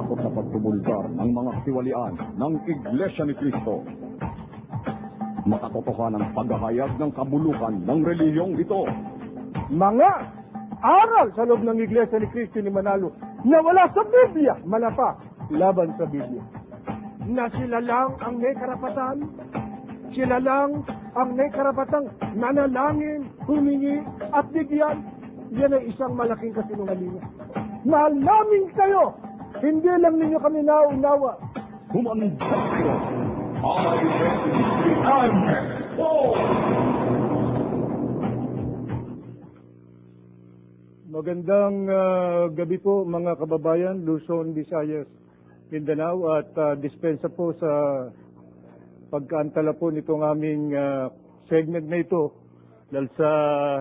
natatakot sa pagtubulgar ng mga katiwalian ng Iglesia ni Cristo. Makatotohanan ang paghahayag ng kabulukan ng reliyong ito. mga aral sa loob ng Iglesia ni Cristo ni Manalo na wala sa Biblia, malapa, laban sa Biblia. Na sila lang ang may karapatan, sila lang ang may karapatang manalangin, humingi at bigyan. Yan ay isang malaking kasinungalingan. Mahal namin kayo, hindi lang ninyo kami naunawa. Humanda kayo! I am Paul! Magandang ah, gabi po mga kababayan, Luzon, Visayas, Mindanao at ah, dispensa po sa pagkaantala po nitong aming ah, segment na ito dahil sa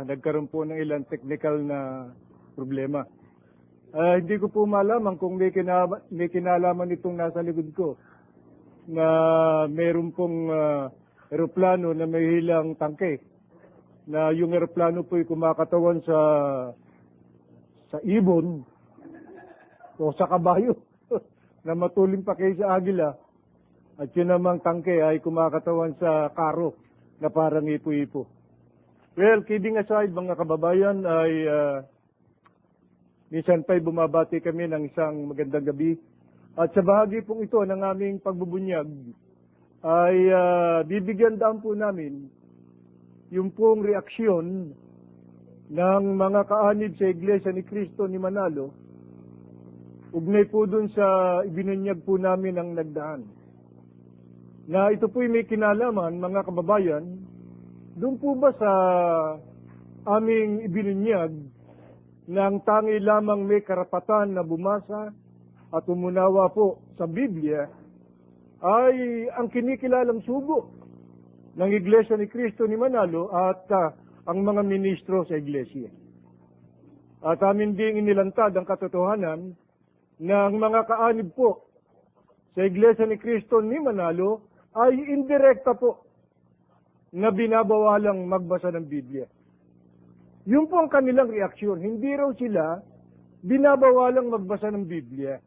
nagkaroon po ng ilang technical na problema. Ah, hindi ko po malaman kung may, kina- may kinalaman itong nasa likod ko na meron pong ah, eroplano na may hilang tangke na yung eroplano po ay kumakatawan sa sa ibon o sa kabayo na matuling pa kayo sa agila at yun namang tangke ay kumakatawan sa karo na parang ipo-ipo. Well, kidding aside mga kababayan ay uh, minsan pa'y bumabati kami ng isang magandang gabi at sa bahagi pong ito ng aming pagbubunyag ay ah, bibigyan daan po namin yung pong reaksyon ng mga kaanib sa Iglesia ni Cristo ni Manalo, ugnay po dun sa ibinunyag po namin ang nagdaan. Na ito po'y may kinalaman, mga kababayan, doon po ba sa aming ibinunyag na ang tangi lamang may karapatan na bumasa at umunawa po sa Biblia ay ang kinikilalang sugo ng Iglesia ni Cristo ni Manalo at ah, ang mga ministro sa Iglesia. At amin ding inilantad ang katotohanan na ang mga kaanib po sa Iglesia ni Cristo ni Manalo ay indirekta po na binabawalang magbasa ng Biblia. Yun po ang kanilang reaksyon. Hindi raw sila binabawalang magbasa ng Biblia.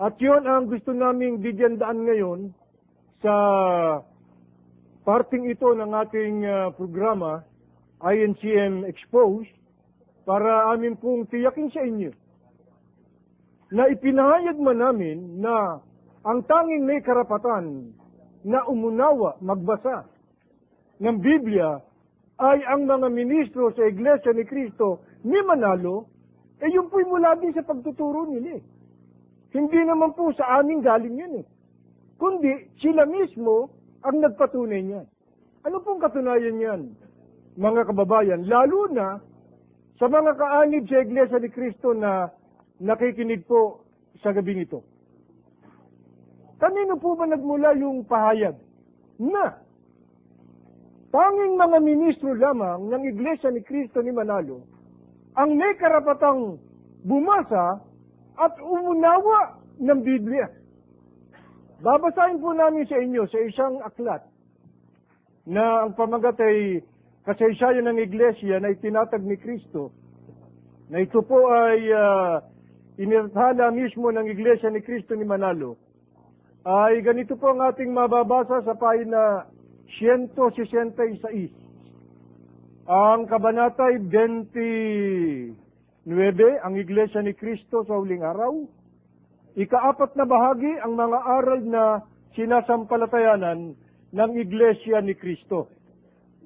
At yun ang gusto naming bigyan daan ngayon sa parting ito ng ating ah, programa, INCM Expose, para amin pong tiyakin sa inyo na ipinahayag man namin na ang tanging may karapatan na umunawa, magbasa ng Biblia ay ang mga ministro sa Iglesia ni Cristo ni Manalo, eh yun po'y mula din sa pagtuturo nila eh. Hindi naman po sa amin galing yun eh. Kundi sila mismo ang nagpatunay niyan. Ano pong katunayan niyan, mga kababayan? Lalo na sa mga kaanib sa Iglesia ni Cristo na nakikinig po sa gabing ito. Kanino po ba nagmula yung pahayag na tanging mga ministro lamang ng Iglesia ni Cristo ni Manalo ang may karapatang bumasa at umunawa ng Biblia. Babasahin po namin sa inyo sa isang aklat na ang pamagat ay kasaysayan ng Iglesia na itinatag ni Kristo na ito po ay uh, inirthala mismo ng Iglesia ni Kristo ni Manalo ay ganito po ang ating mababasa sa pahina 166. Ang kabanatay 29, ang Iglesia ni Kristo sa huling araw. Ikaapat na bahagi ang mga aral na sinasampalatayanan ng Iglesia ni Kristo.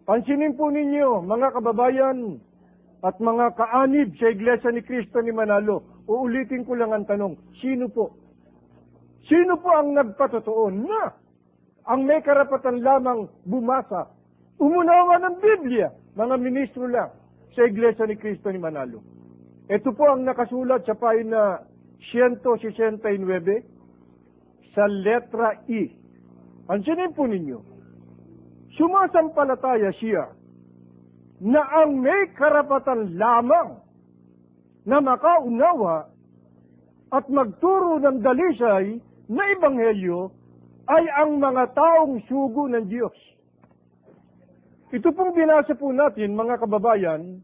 Pansinin po ninyo, mga kababayan at mga kaanib sa Iglesia ni Kristo ni Manalo. Uulitin ko lang ang tanong, sino po? Sino po ang nagpatotoo na ang may karapatan lamang bumasa, umunawa ng Biblia, mga ministro lang sa Iglesia ni Cristo ni Manalo. Ito po ang nakasulat sa pahina 169 sa letra E. Pansinin po ninyo, sumasampalataya siya na ang may karapatan lamang na makaunawa at magturo ng dalisay na ebanghelyo ay ang mga taong sugo ng Diyos. Ito pong binasa po natin, mga kababayan,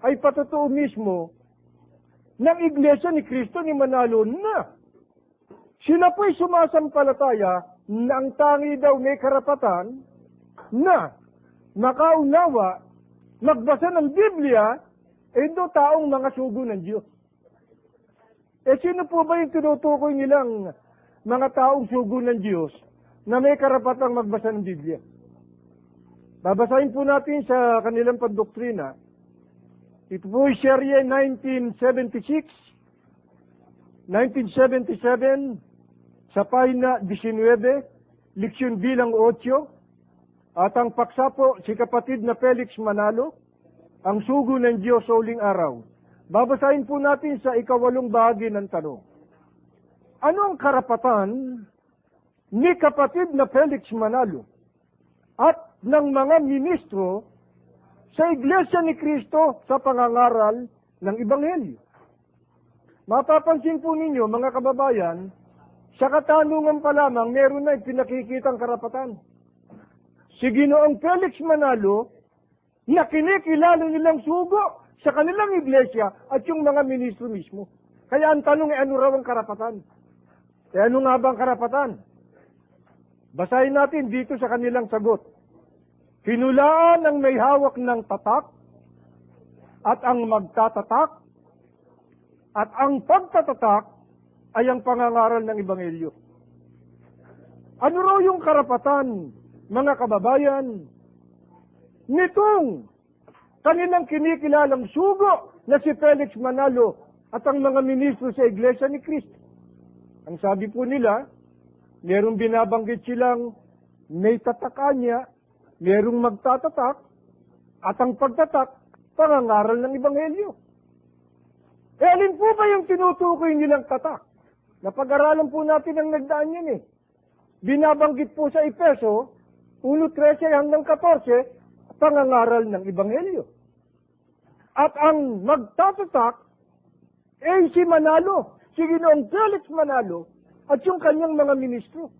ay patotoo mismo ng Iglesia ni Kristo ni Manalo na Sila po'y sumasampalataya na ang tangi daw may karapatan na makaunawa, magbasa ng Biblia, eh do taong mga sugo ng Diyos. Eh sino po ba yung tinutukoy nilang mga taong sugo ng Diyos na may karapatang magbasa ng Biblia? Babasahin po natin sa kanilang pandoktrina. Ito po Sharia 1976, 1977, sa pahina 19, leksyon bilang 8, at ang paksa po si kapatid na Felix Manalo, ang sugo ng Diyos sa uling araw. Babasahin po natin sa ikawalong bahagi ng tanong. Ano ang karapatan ni kapatid na Felix Manalo at ng mga ministro sa Iglesia ni Kristo sa pangangaral ng Ebanghelyo? Mapapansin po ninyo, mga kababayan, sa katanungan pa lamang, meron na pinakikitang karapatan. Si Ginoong Felix Manalo, na kinikilala nilang sugo sa kanilang iglesia at yung mga ministro mismo. Kaya ang tanong ay ano raw ang karapatan? E ano nga ba ang karapatan? Basahin natin dito sa kanilang sagot. Hinulaan ang may hawak ng tatak at ang magtatatak at ang pagtatatak ay ang pangangaral ng Ebanghelyo. Ano raw yung karapatan, mga kababayan, nitong kanilang kinikilalang sugo na si Felix Manalo at ang mga ministro sa Iglesia ni Cristo. Ang sabi po nila, merong binabanggit silang may tatakanya, merong magtatatak, at ang pagtatak, pangangaral ng Ebanghelyo. E alin po ba yung tinutukoy nilang tatak? Napag-aralan po natin ang nagdaan yan eh. Binabanggit po sa Ipeso, 1.13 hanggang 14, pangangaral ng Ebanghelyo. At ang magtatatak, eh si Manalo, si Ginoong Felix Manalo, at yung kanyang mga ministro.